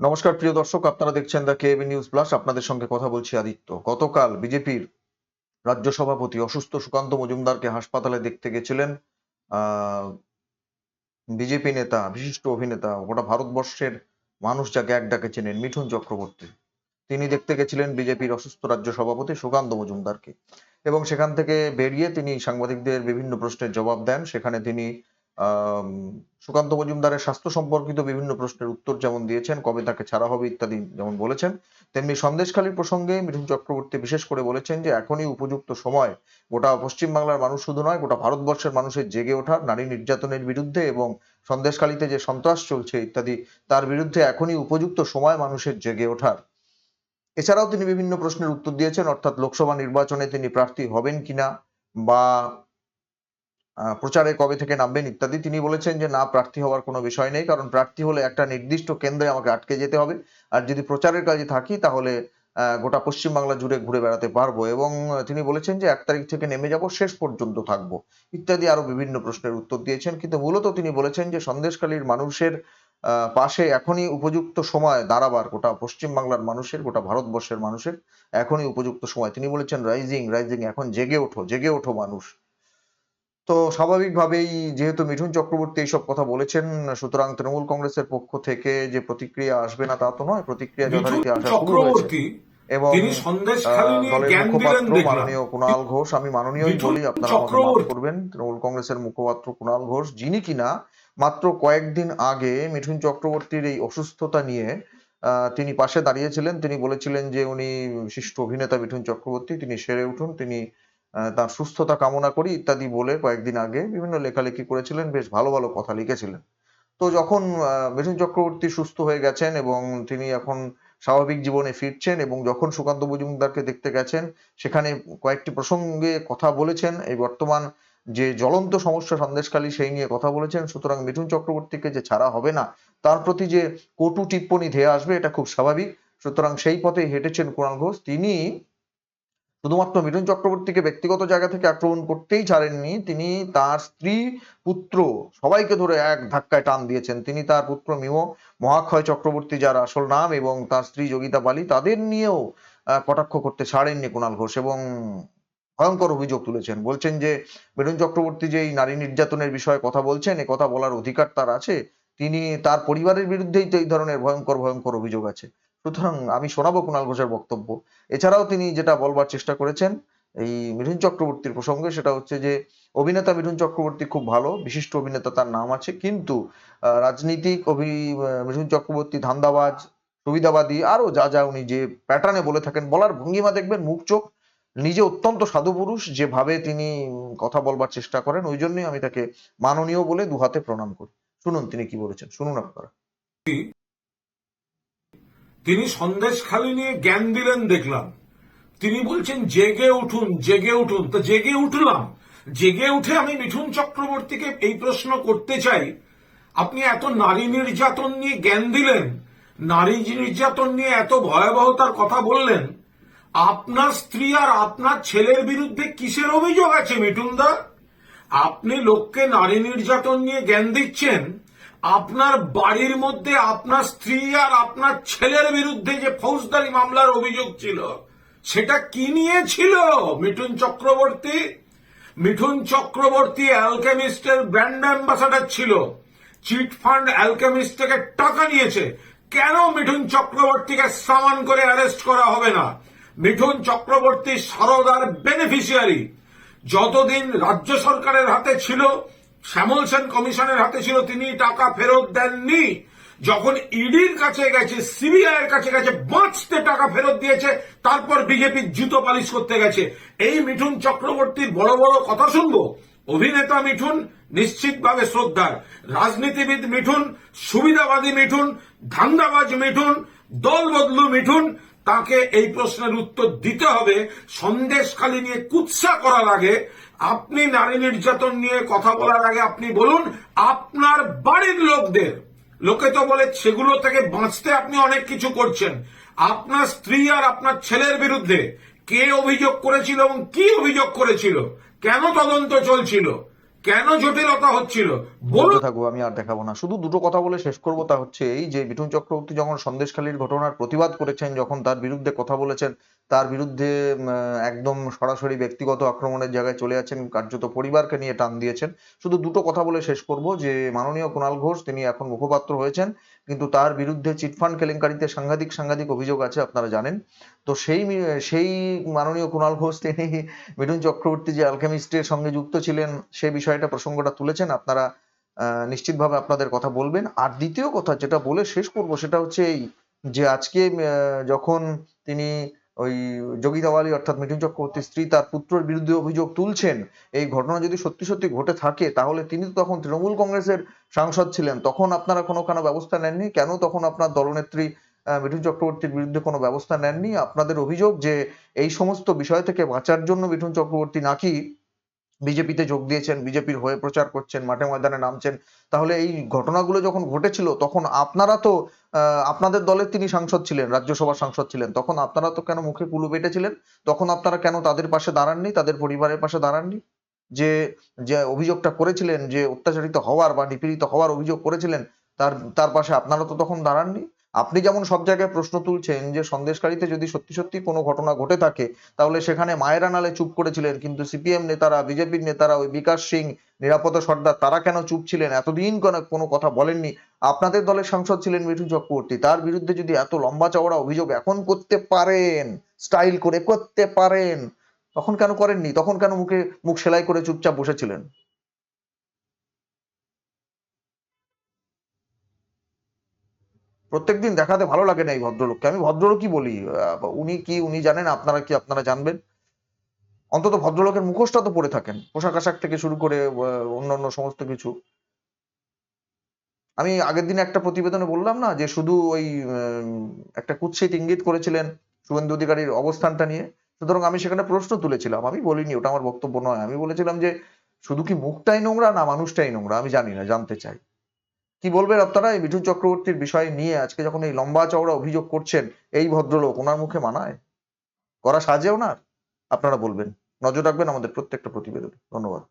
নমস্কার, প্রিয় দর্শক, আপনারা দেখছেন দ্য কেবি নিউজ প্লাস আপনাদের সঙ্গে কথা বলছি আদিত্য। গতকাল বিজেপির রাজ্য সভাপতি অসুস্থ সুকান্ত মজুমদারকে হাসপাতালে দেখতে গেছিলেন। বিজেপি নেতা, বিশিষ্ট অভিনেতা, গোটা ভারতবর্ষের মানুষ যাকে এক ডাকে চেনেন, মিঠুন চক্রবর্তী। তিনি দেখতে গেছিলেন বিজেপির অসুস্থ রাজ্য সভাপতি সুকান্ত মজুমদারকে। এবং সেখান থেকে বেরিয়ে তিনি সাংবাদিকদের বিভিন্ন প্রশ্নের জবাব দেন। সেখানে তিনি সুকান্ত মজুমদারের স্বাস্থ্য সম্পর্কিত বিভিন্ন প্রশ্নের উত্তর যেমন দিয়েছেন, কবে তাকে ছাড়া হবে ইত্যাদি যেমন বলেছেন, তেমনি সন্দেশখালীর প্রসঙ্গে মিঠুন চক্রবর্তী বিশেষ করে বলেছেন যে এখনই উপযুক্ত সময়। গোটা পশ্চিমবাংলার মানুষ শুধু নয়, গোটা ভারতবর্ষের মানুষের জেগে ওঠার নারী নির্যাতনের বিরুদ্ধে এবং সন্দেশখালীতে যে সন্ত্রাস চলছে ইত্যাদি, তার বিরুদ্ধে এখনই উপযুক্ত সময় মানুষের জেগে ওঠার। এছাড়াও তিনি বিভিন্ন প্রশ্নের উত্তর দিয়েছেন, অর্থাৎ লোকসভা নির্বাচনে তিনি প্রার্থী হবেন কিনা বা প্রচারে কবে থেকে নামবেন ইত্যাদি। তিনি বলেছেন যে, না, প্রার্থী হওয়ার কোনো বিষয় নেই, কারণ প্রার্থী হলে একটা নির্দিষ্ট কেন্দ্রে আমাকে আটকে যেতে হবে। আর যদি প্রচারের কাজে থাকি, তাহলে গোটা পশ্চিমবাংলা জুড়ে ঘুরে বেড়াতে পারব। এবং তিনি বলেছেন যে, এক তারিখ থেকে নেমে যাব, শেষ পর্যন্ত থাকব, ইত্যাদি আরও বিভিন্ন প্রশ্নের উত্তর দিয়েছেন। কিন্তু মূলত তিনি বলেছেন যে, সন্দেশখালীর মানুষের পাশে এখনই উপযুক্ত সময় দাঁড়াবার, গোটা পশ্চিমবাংলার মানুষের, গোটা ভারতবর্ষের মানুষের, এখনই উপযুক্ত সময়। তিনি বলেছেন রাইজিং রাইজিং এখন জেগে ওঠো জেগে ওঠো মানুষ। তো স্বাভাবিকভাবেই যেহেতু মিঠুন চক্রবর্তী এইসব কথা বলেছেন সুতরাং তৃণমূল কংগ্রেসের পক্ষ থেকে যে প্রতিক্রিয়া আসবে না তা তো নয় প্রতিক্রিয়া যথারীতি আসা শুরু হয়েছে এবং দলের মুখপাত্র মাননীয় কুণাল ঘোষ আমি মাননীয়ই বলি আপনারা আমাকে মাফ করবেন তৃণমূল কংগ্রেসের মুখপাত্র কুণাল ঘোষ যিনি কিনা মাত্র কয়েকদিন আগে মিঠুন চক্রবর্তীর এই অসুস্থতা নিয়ে আহ, তিনি পাশে দাঁড়িয়েছিলেন তিনি বলেছিলেন যে উনি বিশিষ্ট অভিনেতা মিঠুন চক্রবর্তী তিনি সেরে উঠুন তিনি তার সুস্থতা কামনা করি ইত্যাদি বলে কয়েকদিন আগে বিভিন্ন লেখালেখি করেছিলেন, বেশ ভালো ভালো কথা লিখেছিলেন। তো যখন মিঠুন চক্রবর্তী সুস্থ হয়ে গেছেন এবং তিনি এখন স্বাভাবিক জীবনে ফিরছেন এবং যখন সুকান্ত মজুমদারকে দেখতে গেছেন, সেখানে কয়েকটি প্রসঙ্গে কথা বলেছেন, এই বর্তমান যে জ্বলন্ত সমস্যা সন্দেশখালী সেই নিয়ে কথা বলেছেন, সুতরাং মিঠুন চক্রবর্তীকে যে ছাড়া হবে না, তার প্রতি যে কটু টিপ্পনি ধেয়ে আসবে, এটা খুব স্বাভাবিক। সুতরাং সেই পথে হেঁটেছেন কুণাল ঘোষ। তিনি শুধুমাত্র মিঠুন চক্রবর্তীকে ব্যক্তিগত জায়গা থেকে আক্রমণ করতেই ছাড়েননি, তিনি তার স্ত্রী, পুত্র সবাইকে ধরে এক ধাক্কায় টান দিয়েছেন। তিনি তার পুত্র মিম মহাক্ষয় চক্রবর্তী, যার আসল নাম এবং তার স্ত্রী যোগিতা বালি তাদের নিয়েও কটাক্ষ করতে ছাড়েননি কুণাল ঘোষ এবং ভয়ঙ্কর অভিযোগ তুলেছেন। বলছেন যে, মিঠুন চক্রবর্তী যে এই নারী নির্যাতনের বিষয়ে কথা বলছেন, এ কথা বলার অধিকার তার আছে। তিনি তার পরিবারের বিরুদ্ধেই তো এই ধরনের ভয়ঙ্কর ভয়ঙ্কর অভিযোগ আছে। সুতরাং আমি শোনাবো কুণাল ঘোষের বক্তব্য। এছাড়াও তিনি যেটা বলবার চেষ্টা করেছেন, এই মিঠুন চক্রবর্তীর প্রসঙ্গে, সেটা হচ্ছে যে, অভিনেতা মিঠুন চক্রবর্তী খুব ভালো, বিশিষ্ট অভিনেতা তার নাম আছে, কিন্তু রাজনীতিক অভি মিঠুন চক্রবর্তী, ধান্দাবাজ, সুবিধাবাদী আরও যা যা উনি যে প্যাটার্নে বলে থাকেন, বলার ভঙ্গিমা দেখবেন, মুখ, চোখ, নিজে অত্যন্ত সাধু পুরুষ, যেভাবে তিনি কথা বলবার চেষ্টা করেন, ওই জন্যই আমি তাকে মাননীয় বলে দুহাতে প্রণাম করি। শুনুন তিনি কি বলেছেন, শুনুন আপনারা। তিনি সন্দেশখালী নিয়ে জ্ঞান দিলেন, দেখলাম। তিনি বলছেন, জেগে উঠুন জেগে উঠুন। তো জেগে উঠলাম। জেগে উঠে আমি মিঠুন চক্রবর্তীকে এই প্রশ্ন করতে চাই। আপনি এত নারী নির্যাতন নিয়ে জ্ঞান দিলেন, নারী নির্যাতন নিয়ে এত ভয়াবহতার কথা বললেন। আপনার স্ত্রী আর আপনার ছেলের বিরুদ্ধে কিসের অভিযোগ আছে মিঠুন দা আপনি লোককে নারী নির্যাতন নিয়ে জ্ঞান দিচ্ছেন আপনার বাড়ির মধ্যে আপনার স্ত্রী আর আপনার ছেলের বিরুদ্ধে যে ফৌজদারি মামলার অভিযোগ ছিল, সেটা কি নিয়ে ছিল মিঠুন চক্রবর্তী? মিঠুন চক্রবর্তী অ্যালকেমিস্টের ব্র্যান্ড অ্যাম্বাসাডার ছিল। চিট ফান্ড অ্যালকেমিস্ট থেকে টাকা নিয়েছে। কেন মিঠুন চক্রবর্তীকে সামান করে অ্যারেস্ট করা হবে না? মিঠুন চক্রবর্তী সারদার বেনিফিশিয়ারি। যতদিন রাজ্য সরকারের হাতে ছিল শ্যামল সেন কমিশনের হাতে ছিল, তিনি টাকা ফেরত দেননি। যখন ইডির কাছে গেছে সিবিআই এর কাছে গেছে, বাঁচতে টাকা ফেরত দিয়েছে, তারপর বিজেপির জুতো পালিশ করতে গেছে। এই মিঠুন চক্রবর্তীর বড় বড় কথা শুনব? অভিনেতা মিঠুন নিশ্চিতভাবে শ্রদ্ধার। রাজনীতিবিদ মিঠুন, সুবিধাবাদী মিঠুন, ধান্দাবাজ মিঠুন দল বদলু মিঠুন, তাকে এই প্রশ্নের উত্তর দিতে হবে। সন্দেশখালী নিয়ে কুৎসা করার আগে আপনি নারী নির্যাতন নিয়ে কথা বলার আগে আপনি বলুন, আপনার বাড়ির লোকদের, লোকে তো বলে সেগুলো থেকে বাঁচতে আপনি অনেক কিছু করছেন। আপনার স্ত্রী আর আপনার ছেলের বিরুদ্ধে কে অভিযোগ করেছিল এবং কি অভিযোগ করেছিল? কেন তদন্ত চলছিল? কেন জটিলতা হচ্ছিল? বলতে থাকব আমি আর দেখাবো না। শুধু দুটো কথা বলে শেষ করব তা হচ্ছে এই যে মিঠুন চক্রবর্তী যখন সন্দেশখালীর ঘটনার প্রতিবাদ করেছেন যখন তার বিরুদ্ধে কথা বলেছেন তার বিরুদ্ধে একদম সরাসরি ব্যক্তিগত আক্রমণের জায়গায় চলে আছেন কার্যত পরিবারকে নিয়ে টান দিয়েছেন। শুধু দুটো কথা বলে শেষ করব যে মাননীয় কুণাল ঘোষ তিনি এখন মুখপাত্র হয়েছেন কিন্তু তার বিরুদ্ধে চিটফান্ড কেলেঙ্কারিতে সাংঘাতিক সাংঘাতিক অভিযোগ আছে, আপনারা জানেন। তো সেই সেই মাননীয় কুণাল ঘোষ, তিনি মিঠুন চক্রবর্তী যে অ্যালকেমিস্টের সঙ্গে যুক্ত ছিলেন, সে বিষয়টা, প্রসঙ্গটা তুলেছেন। আপনারা নিশ্চিতভাবে আপনাদের কথা বলবেন। আর দ্বিতীয় কথা যেটা বলে শেষ করব, সেটা হচ্ছে এই যে আজকে যখন তিনি ওই যোগী যোগিতাওয়ালি অর্থাৎ মিঠুন চক্রবর্তীর স্ত্রী তার পুত্রের বিরুদ্ধে অভিযোগ তুলছেন। এই ঘটনা যদি সত্যি সত্যি ঘটে থাকে, তাহলে তিনি তো তখন তৃণমূল কংগ্রেসের সাংসদ ছিলেন। তখন আপনারা কোনো কেন ব্যবস্থা নেননি? কেন তখন আপনার দলনেত্রী মিঠুন চক্রবর্তীর বিরুদ্ধে কোনো ব্যবস্থা নেননি? আপনাদের অভিযোগ যে এই সমস্ত বিষয় থেকে বাঁচার জন্য মিঠুন চক্রবর্তী নাকি বিজেপিতে যোগ দিয়েছেন, বিজেপির হয়ে প্রচার করছেন, মাঠে ময়দানে নামছেন, তাহলে এই ঘটনাগুলো যখন ঘটেছিল, তখন আপনারা তো আপনাদের দলের তিনি সাংসদ ছিলেন, রাজ্যসভার সাংসদ ছিলেন, তখন আপনারা তো কেন মুখে কুলু বেটেছিলেন? তখন আপনারা কেন তাদের পাশে দাঁড়াননি, তাদের পরিবারের পাশে দাঁড়াননি? যে যে অভিযোগটা করেছিলেন যে অত্যাচারিত হওয়ার বা নিপীড়িত হওয়ার অভিযোগ করেছিলেন, তার তার পাশে আপনারা তো তখন দাঁড়াননি? আপনি যেমন সব জায়গায় প্রশ্ন তুলছেন যে সন্দেশকারীতে যদি সত্যি সত্যি কোনো ঘটনা ঘটে থাকে, তাহলে সেখানে মায়েরা নালে চুপ করেছিলেন, কিন্তু সিপিএম নেতারা, বিজেপির নেতারা, ওই বিকাশ সিং নিরাপত্তা সর্দার, তারা কেন চুপ ছিলেন? এতদিন কেন, কোনো কথা বলেননি। আপনাদের দলের সাংসদ ছিলেন মিঠুন চক্রবর্তী। তার বিরুদ্ধে যদি এত লম্বা চওড়া অভিযোগ এখন করতে পারেন, স্টাইল করে করতে পারেন, তখন কেন করেননি? তখন কেন মুখে, মুখ সেলাই করে চুপচাপ বসেছিলেন? প্রত্যেকদিন দেখাতে ভালো লাগে না এই ভদ্রলোককে। আমি ভদ্রলোকই বলি উনি কি, উনি জানেন, আপনারা কি, আপনারা জানবেন? অন্তত ভদ্রলোকের মুখোশটা তো পরে থাকেন, পোশাক আশাক থেকে শুরু করে অন্যান্য সমস্ত কিছু। আমি আগের দিন একটা প্রতিবেদনে বললাম না, যে শুধু ওই একটা কুৎসিত ইঙ্গিত করেছিলেন শুভেন্দু অধিকারীর অবস্থানটা নিয়ে। সুতরাং আমি সেখানে প্রশ্ন তুলেছিলাম, আমি বলিনি, ওটা আমার বক্তব্য নয়। আমি বলেছিলাম যে, শুধু কি মুখটাই নোংরা না মানুষটাই নোংরা, আমি জানি না, জানতে চাই। কি বলবেন আপনারা এই মিঠুন চক্রবর্তীর বিষয় নিয়ে? আজকে যখন এই লম্বা চওড়া অভিযোগ করছেন, এই ভদ্রলোক ওনার মুখে মানায়? করা সাজে ওনার? আপনারা বলবেন। নজর রাখবেন আমাদের প্রত্যেকটা প্রতিবেদন। ধন্যবাদ।